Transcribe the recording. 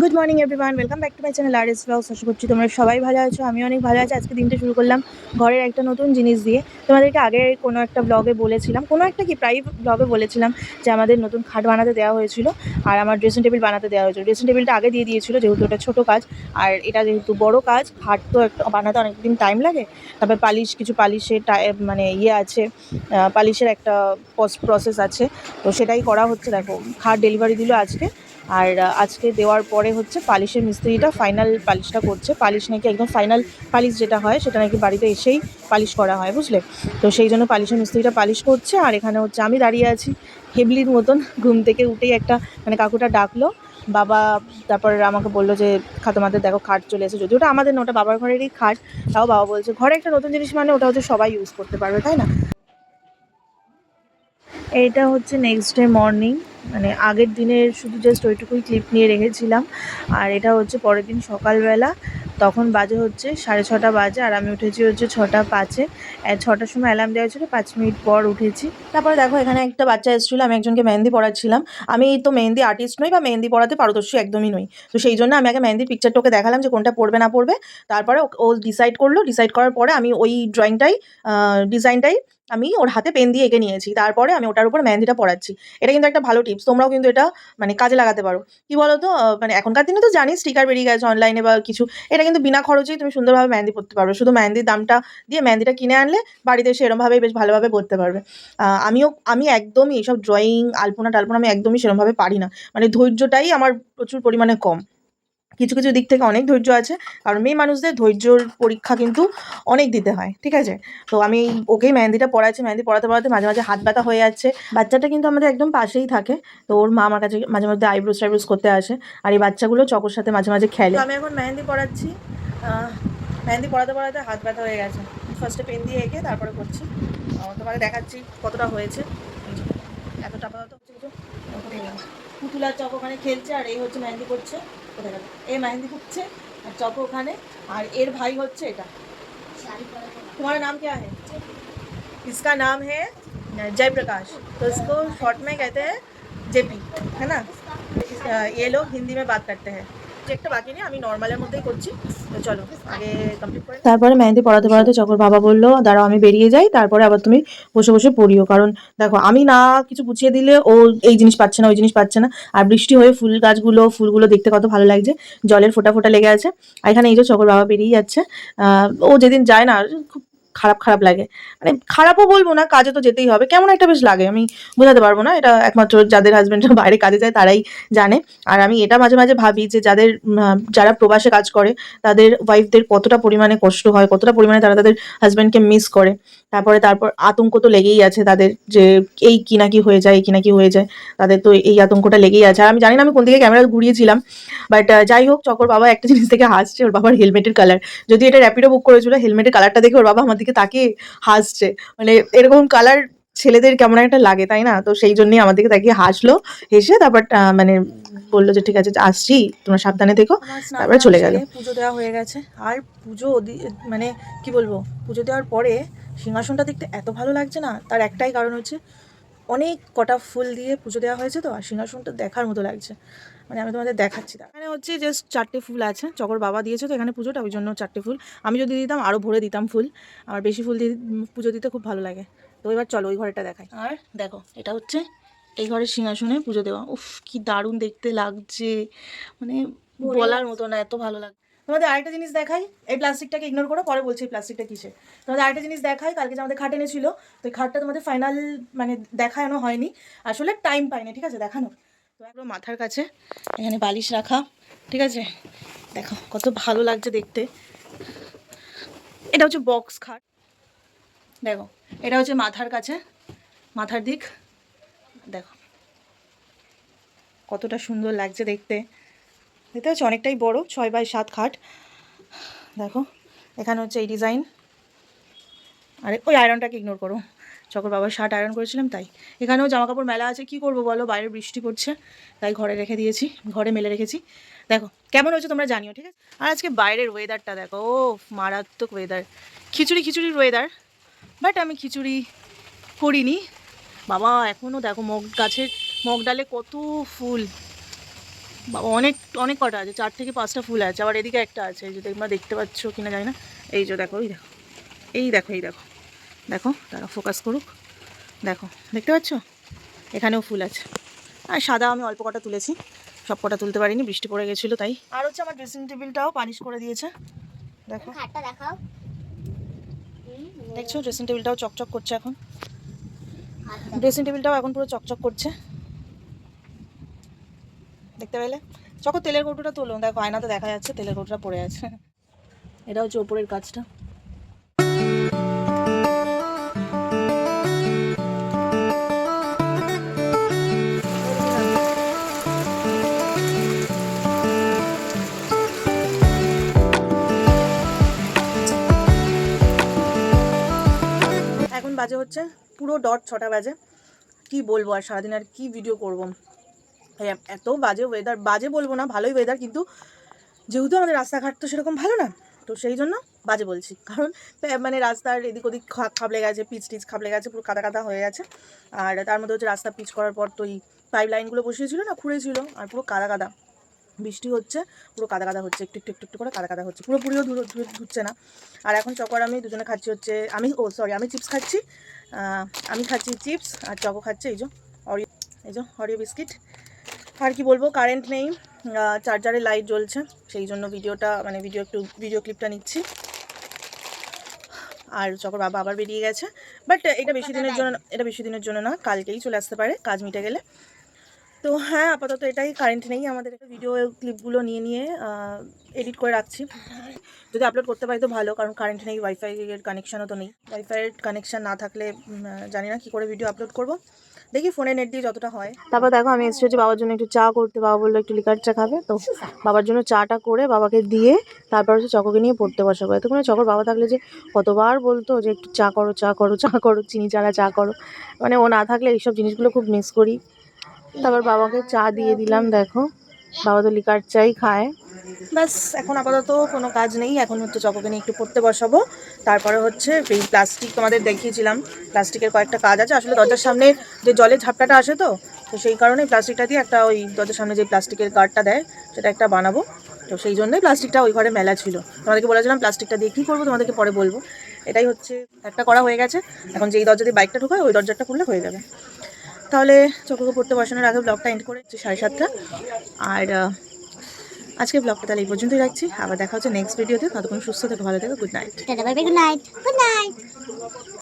Good morning everyone welcome back to my channel R S vlogs আশা করছি তোমরা সবাই ভালো আছো। আমি অনেক ভালো আছি। আজকে দিনটা শুরু করলাম ঘরের একটা নতুন জিনিস দিয়ে। তোমাদেরকে আগে কোনো একটা ব্লগে বলেছিলাম। কোনো একটা কি প্রায় ব্লগে বলেছিলাম যে আমাদের নতুন খাট বানাতে দেওয়া হয়েছিল আর আমার ড্রেসিং টেবিল বানাতে দেওয়া হয়েছিল। ড্রেসিং টেবিলটা আগে দিয়ে দিয়েছিল, যেহেতু এটা ছোটো কাজ। আর এটা যেহেতু বড় কাজ, খাট তো একটা বানাতে অনেকদিন টাইম লাগে। তারপর পালিশ, কিছু পালিশের মানে ইয়ে আছে পালিশের একটা প্রসেস আছে। তো সেটাই করা হচ্ছে। দেখো, খাট ডেলিভারি দিল আজকে। আর আজকে দেওয়ার পরে হচ্ছে পালিশের মিস্ত্রিটা ফাইনাল পালিশটা করছে। পালিশ নাকি একদম ফাইনাল পালিশ যেটা হয়, সেটা নাকি বাড়িতে এসেই পালিশ করা হয়, বুঝলে? তো সেই জন্য পালিশের মিস্ত্রিটা পালিশ করছে আর এখানে হচ্ছে আমি দাঁড়িয়ে আছি, হেবলির মতন। ঘুম থেকে উঠেই একটা মানে কাকুটা ডাকলো। বাবা তারপর আমাকে বলল যে খাতমাদের দেখো খাট চলে এসেছে। যদি ওটা আমাদের না, ওটা বাবার ঘরেরই খাট, তাও বাবা বলছে, ঘরে একটা নতুন জিনিস মানে ওটা হচ্ছে সবাই ইউজ করতে পারবে, তাই না? এইটা হচ্ছে নেক্সট ডে মর্নিং মানে আগের দিনের শুধু জাস্ট ওইটুকুই ক্লিপ নিয়ে রেখেছিলাম। আর এটা হচ্ছে পরের দিন সকালবেলা। তখন বাজে হচ্ছে সাড়ে ছটা বাজে আর আমি উঠেছি হচ্ছে ছটা পাঁচে। ছটার সময় অ্যালার্ম দেওয়া ছিল, পাঁচ মিনিট পর উঠেছি। তারপরে দেখো, এখানে একটা বাচ্চা এসেছিল, আমি একজনকে মেহেন্দি পড়াচ্ছিলাম আমি তো মেহেন্দি আর্টিস্ট নই বা মেহেন্দি পড়াতে পারদর্শী একদমই নই। তো সেই জন্য আমি আগে মেহেন্দির পিকচারটা ওকে দেখালাম যে কোনটা পড়বে না পড়বে তারপরে ও- ও ডিসাইড করল। ডিসাইড করার পরে আমি ওই ড্রয়িংটাই ডিজাইনটাই আমি ওর হাতে পেন দিয়ে এঁকে নিয়েছি। তারপরে আমি ওটার উপর মেহেন্দিটা পড়াচ্ছি এটা কিন্তু একটা ভালো টিপস তোমরাও কিন্তু এটা মানে কাজে লাগাতে পারো। কি বলো তো মানে এখনকার দিনে তো জানিস স্টিকার বেরিয়ে গেছে অনলাইনে বা কিছু। এটা কিন্তু বিনা খরচেই তুমি সুন্দরভাবে মেহেন্দি পড়তে পারবে। শুধু মেহেন্দির দামটা দিয়ে মেহেন্দিটা কিনে আনলে বাড়িতে এসে এরমভাবেই বেশ ভালোভাবে পড়তে পারবে। আমিও, আমি একদমই এইসব ড্রয়িং আলপনা টালপনা আমি একদমই সেরমভাবে পারি না। মানে ধৈর্যটাই আমার প্রচুর পরিমাণে কম। কিছু কিছু দিক থেকে অনেক ধৈর্য আছে কারণ মেয়ে মানুষদের ধৈর্যর পরীক্ষা কিন্তু অনেক দিতে হয় ঠিক আছে? তো আমি ওকেই মেহেন্দিটা পড়াচ্ছি মেহেন্দি পড়াতে পড়াতে মাঝে মাঝে হাত ব্যথা হয়ে যাচ্ছে। বাচ্চাটা কিন্তু আমাদের একদম পাশেই থাকে তো ওর মা আমার কাছে মাঝে মধ্যে আইব্রোস টাইব্রোস করতে আসে আর এই বাচ্চাগুলো চকোর সাথে মাঝে মাঝে খেলে। আমি এখন মেহেন্দি পড়াচ্ছি মেহেন্দি পড়াতে পড়াতে হাত ব্যথা হয়ে গেছে। ফার্স্টে পেন দিয়ে এঁকে তারপরে করছি। তোমাকে দেখাচ্ছি কতটা হয়েছে। এতটা আপাতত পুতুলার চক ওখানে খেলছে আর এই হচ্ছে মেহেন্দি করছে। কোথায় গেল এই মেহেন্দি করছে আর চক ওখানে আর এর ভাই হচ্ছে এটা तुम्हारा नाम क्या है इसका नाम है जय प्रकाश तो इसको शॉर्ट में कहते हैं जेपी है ना अ, ये लोग हिंदी में बात करते हैं তারপরে মেহেন্দি পড়াতে পড়াতে চকর বাবা বলল, দাঁড়াও, আমি বেরিয়ে যাই, তারপরে আবার তুমি বসে বসে পড়িও। কারণ দেখো, আমি না কিছু গুছিয়ে দিলে ও এই জিনিস পাচ্ছে না, ওই জিনিস পাচ্ছে না। আর বৃষ্টি হয়ে ফুল গাছগুলো, ফুলগুলো দেখতে কত ভালো লাগছে। জলের ফোঁটা ফোঁটা লেগে আছে। আর এখানে এই যে চকর বাবা বেরিয়ে যাচ্ছে। ও যেদিন যায় না, খুব খারাপ খারাপ লাগে। মানে খারাপও বলব না, কাজে তো যেতেই হবে। কেমন একটা বেশ লাগে, আমি বোঝাতে পারব না। এটা একমাত্র যাদের হাজব্যান্ড বাইরে কাজে যায়, তারাই জানে। আর আমি এটা মাঝে মাঝে ভাবি যে যাদের যারা প্রবাসে কাজ করে, তাদের ওয়াইফদের কতটা পরিমাণে কষ্ট হয়, কতটা পরিমাণে তারা তাদের হাজব্যান্ডকে মিস করে। তারপরে তারপর আতঙ্ক তো লেগেই আছে তাদের যে এই কি না কি হয়ে যায় এই কি না কি হয়ে যায় তাদের তো এই আতঙ্কটা লেগেই আছে। আর আমি জানি না আমি কোন দিকে ক্যামেরা ঘুরিয়েছিলাম বাট যাই হোক চকর বাবা একটা জিনিস থেকে হাসছে ওর বাবার হেলমেটের কালার যদি এটা র্যাপিডো বুক করেছিল হেলমেটের কালারটা দেখে ওর বাবা আমার দিকে তাকিয়ে হাসছে। মানে এরকম কালার ছেলেদের কেমন একটা লাগে তাই না? তো সেই জন্যই আমার দিকে তাকিয়ে হাসলো হেসে তারপর মানে বলল যে ঠিক আছে আসছি তোমরা সাবধানে দেখো তারপরে চলে গেল। পুজো দেওয়া হয়ে গেছে। আর পুজো মানে কি বলব পুজো দেওয়ার পরে সিংহাসনটা দেখতে এত ভালো লাগছে না তার একটাই কারণ হচ্ছে অনেক কটা ফুল দিয়ে পুজো দেওয়া হয়েছে তো আর সিংহাসনটা দেখার মতো লাগছে। মানে আমি তোমাদের দেখাচ্ছি। এখানে হচ্ছে জাস্ট চারটে ফুল আছে চকর বাবা দিয়েছে তো এখানে পুজোটা ওই জন্য চারটে ফুল। আমি যদি দিতাম আরও ভরে দিতাম ফুল। আমার বেশি ফুল দিয়ে পুজো দিতে খুব ভালো লাগে। তো এবার চলো ওই ঘরেটা দেখাই। আর দেখো এটা হচ্ছে এই ঘরের সিংহাসনে পুজো দেওয়া। উফ কি দারুণ দেখতে লাগছে। মানে বলার মতো না এত ভালো লাগে তোমাদের আরেকটা জিনিস দেখাই, এই প্লাস্টিকটাকে ইগনোর করো, পরে বলছি এই প্লাস্টিকটা কিসে তোমাদের আরেকটা জিনিস দেখাই, কালকে যে আমাদের খাট এনেছিল, তো খাটটা তোমাদের ফাইনাল মানে দেখানো হয়নি, আসলে টাইম পাইনি, ঠিক আছে? দেখানো। তো মাথার কাছে, এখানে বালিশ রাখা, ঠিক আছে? দেখো, কত ভালো লাগছে দেখতে। এটা হচ্ছে বক্স খাট। দেখো, এটা হচ্ছে মাথার কাছে, মাথার দিক। দেখো, কতটা সুন্দর লাগছে দেখতে। দেখতে পাচ্ছ, অনেকটাই বড়, ছয় বাই সাত খাট। দেখো, এখানে হচ্ছে এই ডিজাইন আরে, ওই আয়রনটাকে ইগনোর করো। চকর বাবার শার্ট আয়রন করেছিলাম, তাই। এখানেও জামা কাপড় মেলা আছে, কি করব বলো? বাইরে বৃষ্টি পড়ছে, তাই ঘরে রেখে দিয়েছি, ঘরে মেলে রেখেছি। দেখো, কেমন হয়েছে তোমরা জানিও, ঠিক আছে? আর আজকে বাইরের ওয়েদারটা দেখো ও মারাত্মক ওয়েদার খিচুড়ি, খিচুড়ির ওয়েদার বাট আমি খিচুড়ি করিনি। বাবা এখনও দেখো মগ গাছের, মগ ডালে কত ফুল। বাবা অনেক অনেক কটা আছে চার থেকে পাঁচটা ফুল আছে আবার এদিকে একটা আছে যে তোমরা দেখতে পাচ্ছ কিনা জানি না। এই যে দেখো এই দেখো এই দেখো এই দেখো দেখো তারা ফোকাস করুক। দেখো দেখতে পাচ্ছ? এখানেও ফুল আছে। আর সাদা আমি অল্প কটা তুলেছি সব কটা তুলতে পারিনি বৃষ্টি পড়ে গেছিল তাই। আর হচ্ছে আমার ড্রেসিং টেবিলটাও পানিশ করে দিয়েছে। দেখো। দেখাও। দেখছ ড্রেসিং টেবিলটাও চকচক করছে এখন। ড্রেসিং টেবিলটাও এখন পুরো চকচক করছে। দেখতে পেলে? চকো, তেলের কৌটোটা তোলো দেখো, আয়নাতে দেখা যাচ্ছে, তেলের কৌটোটা পড়ে আছে। এটা হচ্ছে ওপরের কাজটা। বাজে হচ্ছে পুরো ডট ছটা বাজে। কি বলব আর সারাদিন আর কি ভিডিও করব? এত বাজে ওয়েদার বাজে বলব না, ভালোই ওয়েদার কিন্তু যেহেতু আমাদের রাস্তাঘাট তো সেরকম ভালো না, তো সেই জন্য বাজে বলছি। কারণ মানে রাস্তার এদিক ওদিক খাবলে গেছে, পিচ টিচ খাবলে গেছে, পুরো কাদা কাদা হয়ে গেছে। আর তার মধ্যে হচ্ছে রাস্তা পিচ করার পর তো এই পাইপ লাইনগুলো বসিয়েছিল না, খুঁড়েছিল, আর পুরো কাদা কাদা। বৃষ্টি হচ্ছে, পুরো কাদা কাদা হচ্ছে, একটু একটু একটু একটু করে কাদা কাদা হচ্ছে, পুরোপুরিও ধুচ্ছে না। আর এখন চকর আমি দুজনে খাচ্ছি হচ্ছে, আমি, ও সরি আমি চিপস খাচ্ছি আমি খাচ্ছি চিপস আর চকো খাচ্ছে এই যে অরিও এই যে অরিও বিস্কিট আর কি বলব কারেন্ট নেই চার্জারে লাইট জ্বলছে, সেই জন্য ভিডিওটা মানে ভিডিও একটু ভিডিও ক্লিপটা নিচ্ছি। আর চকর বাবা আবার বেরিয়ে গেছে বাট এটা বেশি দিনের জন্য, এটা বেশি দিনের জন্য না, কালকেই চলে আসতে পারে, কাজ মিটে গেলে। তো হ্যাঁ আপাতত এটাই কারেন্ট নেই, আমাদের একটা ভিডিও ক্লিপগুলো নিয়ে নিয়ে এডিট করে রাখছি। যদি আপলোড করতে পারি তো ভালো, কারণ কারেন্ট নেই ওয়াইফাই এর কানেকশানও তো নেই। ওয়াইফাইয়ের কানেকশান না থাকলে জানি না কী করে ভিডিও আপলোড করব। দেখি ফোনে নেট দিয়ে যতটা হয়। তারপর দেখো আমি এসেছি হচ্ছে বাবার জন্য একটু চা করতে। বাবা বলল একটু লিকার চা খাবে। তো বাবার জন্য চাটা করে বাবাকে দিয়ে তারপর হচ্ছে চকোকে নিয়ে পড়তে বসা বসাবো এতক্ষণে চকর বাবা থাকলে যে কতবার বলতো যে একটু চা করো চা করো চা করো, চিনি চারা চা করো। মানে ও না থাকলে এইসব জিনিসগুলো খুব মিস করি। তারপর বাবাকে চা দিয়ে দিলাম, দেখো। বাবা তো লিকার চাই খায়। ব্যাস, এখন আপাতত কোনো কাজ নেই। এখন হচ্ছে চকোকে নিয়ে একটু পড়তে বসাবো। তারপরে হচ্ছে এই প্লাস্টিক তোমাদের দেখিয়েছিলাম। প্লাস্টিকের কয়েকটা কাজ আছে। আসলে দরজার সামনে যে জলের ঝাপটাটা আসে তো তো সেই কারণে প্লাস্টিকটা দিয়ে একটা ওই দরজার সামনে যে প্লাস্টিকের গার্ডটা দেয়, সেটা একটা বানাবো। তো সেই জন্যই প্লাস্টিকটা ওই ঘরে মেলা ছিল। তোমাদেরকে বলেছিলাম প্লাস্টিকটা দিয়ে কী করব, তোমাদেরকে পরে বলব। এটাই হচ্ছে, একটা করা হয়ে গেছে। এখন যেই দরজা দিয়ে বাইকটা ঢোকায়, ওই দরজাটা খুললে হয়ে যাবে। তাহলে চকোকে পড়তে বসানোর আগে ব্লগটা এন্ড করে সাড়ে সাতটা। আর আজকে ব্লগটা তাহলে এই পর্যন্তই রাখছি। আবার দেখা হচ্ছে নেক্সট ভিডিওতে ততক্ষণ সুস্থ থেকে, ভালো থেকে good night good night good night